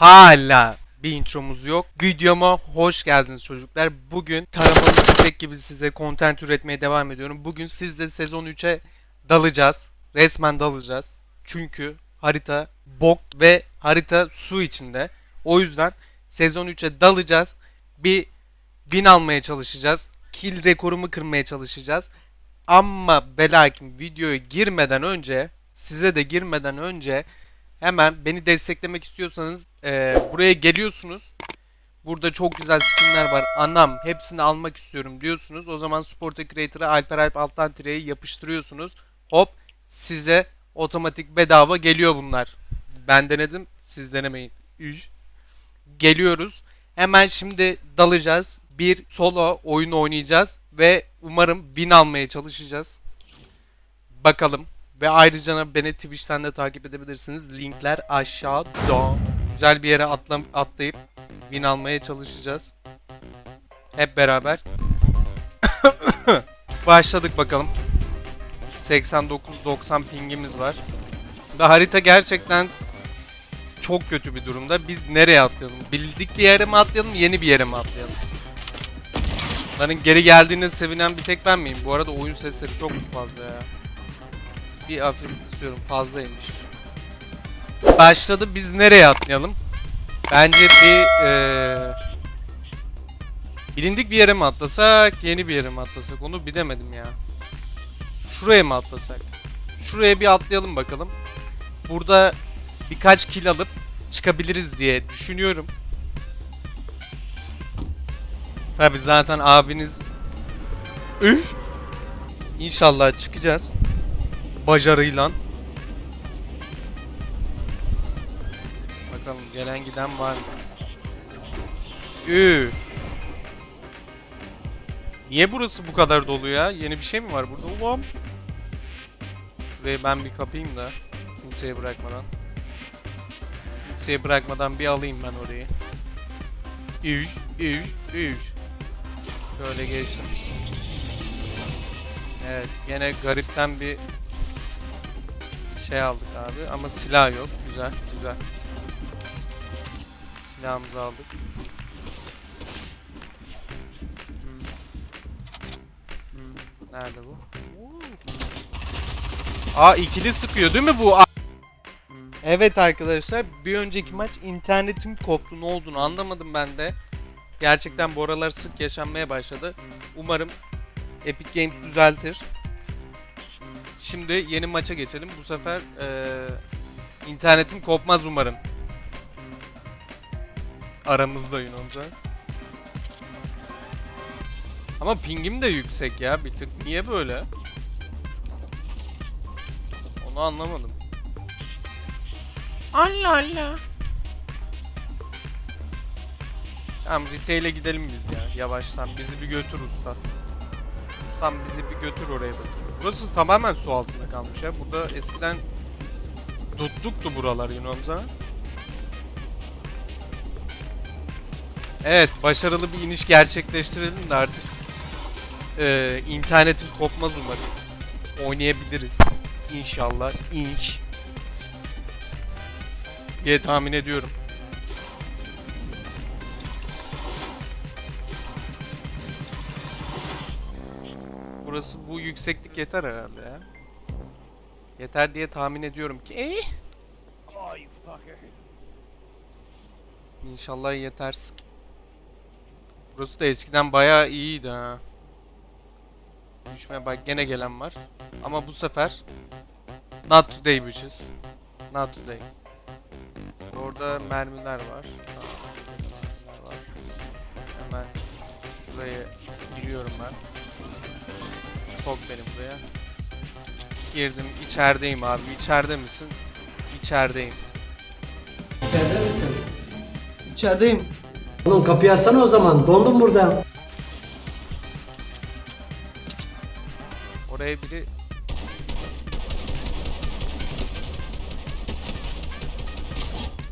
hala bir intromuz yok. Videoma hoş geldiniz çocuklar. Bugün taramalı tüfek gibi size content üretmeye devam ediyorum. Bugün sizle sezon 3'e dalacağız. Resmen dalacağız. Çünkü harita bok ve harita su içinde. O yüzden sezon 3'e dalacağız. Bir win almaya çalışacağız. Kill rekorumu kırmaya çalışacağız. Ama ve videoya girmeden önce size de girmeden önce hemen beni desteklemek istiyorsanız eee, buraya geliyorsunuz. Burada çok güzel skinler var. Anam hepsini almak istiyorum diyorsunuz. O zaman Sporta Creator'a Alper Alp alttan tireyi yapıştırıyorsunuz. Hop size otomatik bedava geliyor bunlar. Ben denedim siz denemeyin. Üş. Geliyoruz. Hemen şimdi dalacağız. Bir solo oyun oynayacağız ve umarım win almaya çalışacağız. Bakalım. Ve ayrıca beni Twitch'ten de takip edebilirsiniz. Linkler aşağıda. Güzel bir yere atlam atlayıp win almaya çalışacağız. Hep beraber. Başladık bakalım. 89-90 pingimiz var. Ve harita gerçekten çok kötü bir durumda. Biz nereye atlayalım? Bildik bir yere mi atlayalım, yeni bir yere mi atlayalım? Bunların geri geldiğine sevinen bir tek ben miyim? Bu arada oyun sesleri çok fazla ya. Bir hafif kısıyorum fazlaymış. Başladı biz nereye atlayalım? Bence bir eee, bilindik bir yere mi atlasak, yeni bir yere mi atlasak onu bilemedim ya. Şuraya mı atlasak? Şuraya bir atlayalım bakalım. Burada birkaç kill alıp çıkabiliriz diye düşünüyorum. Tabi zaten abiniz Üf. İnşallah çıkacağız. Başarıyla. Bakalım gelen giden var mı? Ü. Niye burası bu kadar dolu ya? Yeni bir şey mi var burada? Ulan. Şurayı ben bir kapayım da. Kimseye bırakmadan. Kimseye bırakmadan bir alayım ben orayı. Üy, üy, üy. Şöyle geçtim. Evet, gene garipten bir şey aldık abi ama silah yok. Güzel, güzel. Silahımızı aldık. Hmm. Hmm, Nerede bu? Aa ikili sıkıyor değil mi bu? Evet arkadaşlar bir önceki maç internetim koptu ne olduğunu anlamadım ben de. Gerçekten bu aralar sık yaşanmaya başladı. Umarım Epic Games düzeltir. Şimdi yeni maça geçelim. Bu sefer eee, internetim kopmaz umarım. Aramızda Yunanca. Ama pingim de yüksek ya bir tık. Niye böyle? Onu anlamadım. Allah Allah. Tamam retail'e gidelim biz ya yavaştan. Bizi bir götür usta. Ustam bizi bir götür oraya bakayım. Burası tamamen su altında kalmış ya. Burada eskiden dutluktu buralar Yunanza. Evet başarılı bir iniş gerçekleştirelim de artık eee, internetim kopmaz umarım. Oynayabiliriz. İnşallah. İnş. Diye tahmin ediyorum. Burası bu yükseklik yeter herhalde ya. Yeter diye tahmin ediyorum ki. Eh? İnşallah yeter. Burası da eskiden bayağı iyiydi ha. Düşmeye bak gene gelen var. Ama bu sefer not today bitches. Not today. Orada mermiler var. Mermiler var. Hemen şuraya giriyorum ben. Sok beni buraya. Girdim. içerideyim abi. İçeride misin? İçerideyim. İçeride misin? İçerideyim. Oğlum kapıyı açsana o zaman. Dondum burada. Oraya biri...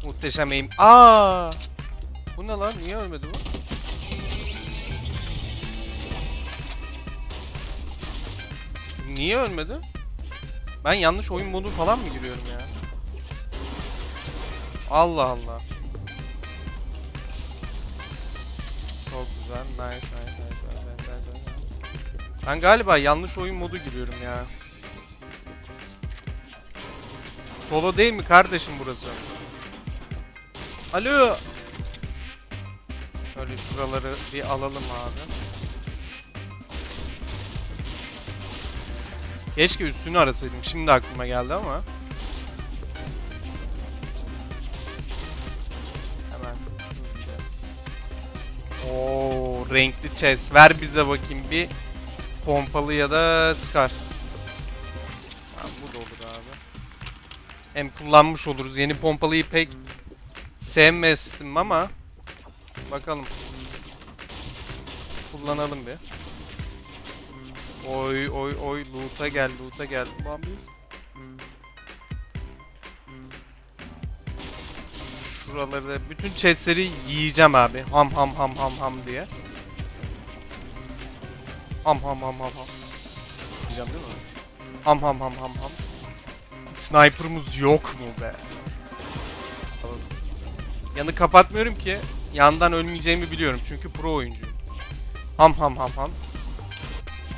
Muhteşem aim. Aa! Bu ne lan? Niye ölmedi bu? Niye ölmedi? Ben yanlış oyun modu falan mı giriyorum ya? Allah Allah. Çok güzel. Nice, nice, nice, nice, nice, nice. Ben galiba yanlış oyun modu giriyorum ya. Solo değil mi kardeşim burası? Alo. Şöyle şuraları bir alalım abi. Keşke üstünü arasaydım. Şimdi aklıma geldi ama. Hemen. Oo, renkli chest. Ver bize bakayım bir pompalı ya da scar. Ha, bu da olur abi. Hem kullanmış oluruz. Yeni pompalıyı pek sevmezdim ama bakalım. Kullanalım bir. Oy oy oy loot'a gel loot'a gel. Ulan biz. Şuraları da bütün chestleri yiyeceğim abi. Ham ham ham ham ham diye. Ham ham ham ham ham. Yiyeceğim değil mi? Ham ham ham ham ham. Sniper'ımız yok mu be? Yanı kapatmıyorum ki yandan ölmeyeceğimi biliyorum çünkü pro oyuncuyum. Ham ham ham ham.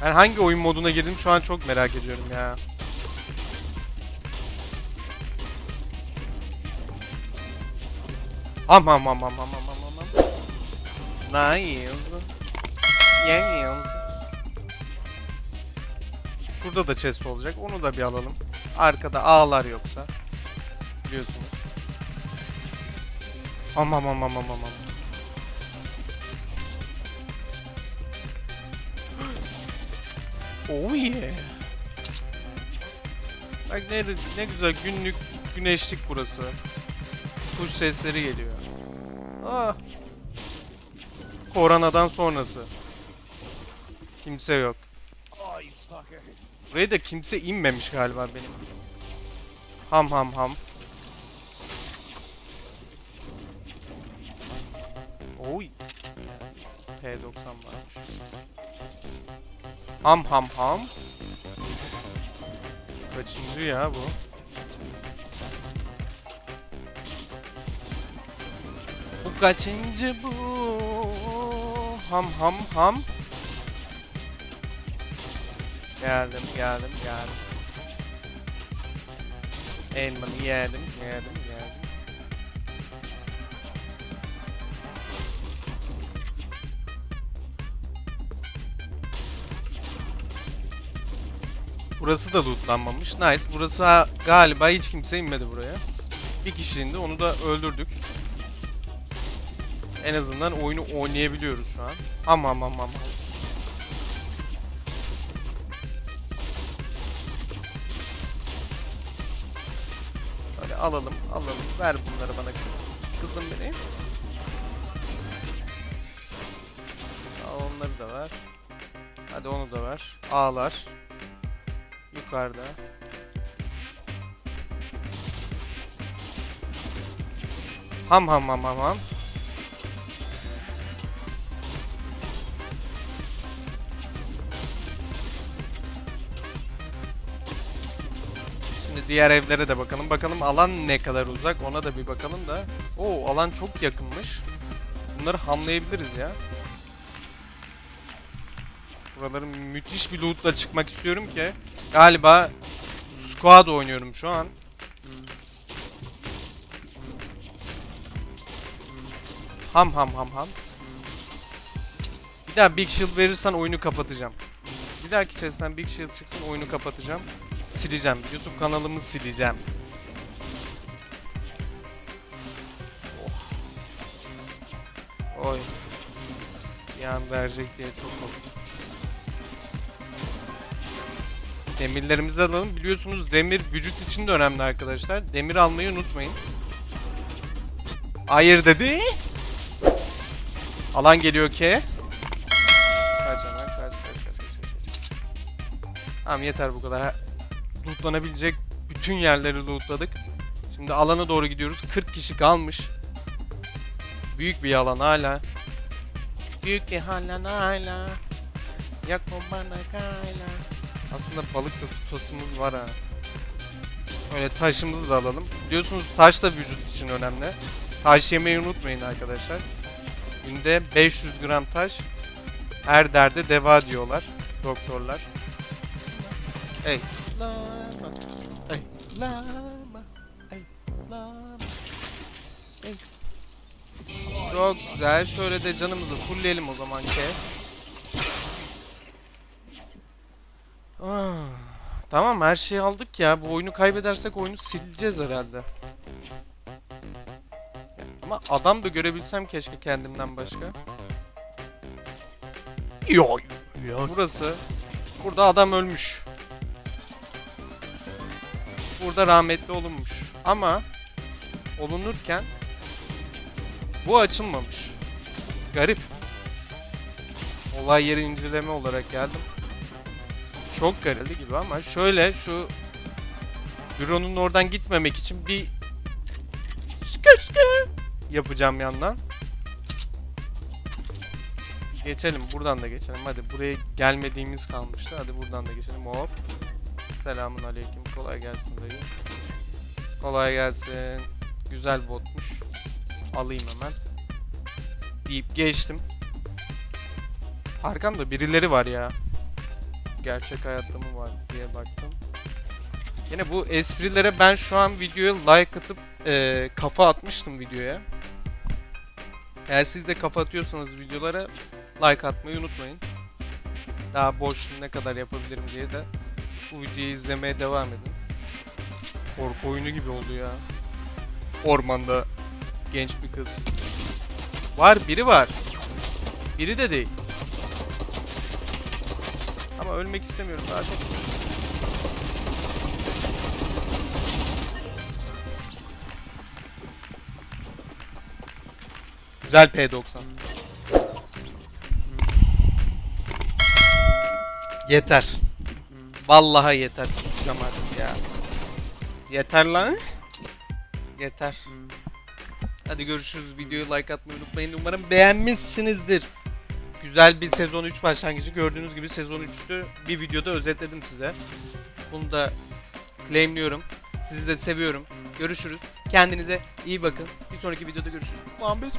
Ben hangi oyun moduna girdim şu an çok merak ediyorum ya. Ham ham ham ham ham ham. Nice. Nice. Şurada da chest olacak. Onu da bir alalım. Arkada ağlar yoksa. Biliyorsunuz. Ham ham ham ham ham. Oh yeah. Bak ne, ne güzel günlük güneşlik burası. Kuş sesleri geliyor. Ah. Koronadan sonrası. Kimse yok. Buraya da kimse inmemiş galiba benim. Ham ham ham. Oy. P90 varmış. Ham ham ham. Kaçıncı ya bu? Bu kaçıncı bu? Ham ham ham. Geldim geldim geldim. Elmanı yedim yedim Burası da lootlanmamış. Nice. Burası galiba hiç kimse inmedi buraya. Bir kişi indi. Onu da öldürdük. En azından oyunu oynayabiliyoruz şu an. Ama ama ama. Böyle alalım, alalım. Ver bunları bana kı- kızım benim. Al onları da ver. Hadi onu da ver. Ağlar. Yukarıda. Ham ham ham ham ham. Şimdi diğer evlere de bakalım. Bakalım alan ne kadar uzak ona da bir bakalım da. Oo alan çok yakınmış. Bunları hamlayabiliriz ya. Buraları müthiş bir lootla çıkmak istiyorum ki. Galiba squad oynuyorum şu an. Ham ham ham ham. Bir daha Big Shield verirsen oyunu kapatacağım. Bir dahaki chest'ten Big Shield çıksın oyunu kapatacağım. Sileceğim. YouTube kanalımı sileceğim. Oh. Oy. Bir an verecek diye çok korktum. Demirlerimizi alalım. Biliyorsunuz demir vücut için de önemli arkadaşlar. Demir almayı unutmayın. Hayır dedi. Alan geliyor ki. Kaç hemen kaç kaç kaç kaç kaç. Tamam yeter bu kadar. Lootlanabilecek bütün yerleri lootladık. Şimdi alana doğru gidiyoruz. 40 kişi kalmış. Büyük bir alan hala. Büyük bir alan hala. Yakma bana kayla. Aslında balık da tutasımız var ha. Öyle taşımızı da alalım. Biliyorsunuz taş da vücut için önemli. Taş yemeyi unutmayın arkadaşlar. Günde 500 gram taş her derde deva diyorlar doktorlar. Ey lama, ey lama, ey lama, ey. Çok güzel. Şöyle de canımızı fullleyelim o zaman ki. Ah, tamam her şeyi aldık ya. Bu oyunu kaybedersek oyunu sileceğiz herhalde. Ama adam da görebilsem keşke kendimden başka. Yok. Yok. Burası. Burada adam ölmüş. Burada rahmetli olunmuş. Ama olunurken bu açılmamış. Garip. Olay yeri inceleme olarak geldim. Çok garip gibi ama şöyle şu büronun oradan gitmemek için bir skır skır yapacağım yandan. Geçelim buradan da geçelim. Hadi buraya gelmediğimiz kalmıştı. Hadi buradan da geçelim. Hop. Selamun aleyküm. Kolay gelsin dayı. Kolay gelsin. Güzel botmuş. Alayım hemen. Deyip geçtim. Arkamda birileri var ya. Gerçek hayatta mı var diye baktım. Yine bu esprilere ben şu an videoya like atıp eee, kafa atmıştım videoya. Eğer siz de kafa atıyorsanız videolara like atmayı unutmayın. Daha boş ne kadar yapabilirim diye de bu videoyu izlemeye devam edin. Korku oyunu gibi oldu ya. Ormanda genç bir kız. Var biri var. Biri de değil. Ama ölmek istemiyorum zaten. Güzel P90. Yeter. Vallahi yeter. Kusacağım artık ya. Yeter lan. Yeter. Hadi görüşürüz. Videoyu like atmayı unutmayın. Umarım beğenmişsinizdir. Güzel bir sezon 3 başlangıcı. Gördüğünüz gibi sezon 3'tü. Bir videoda özetledim size. Bunu da claimliyorum. Sizi de seviyorum. Görüşürüz. Kendinize iyi bakın. Bir sonraki videoda görüşürüz. Muhabbet.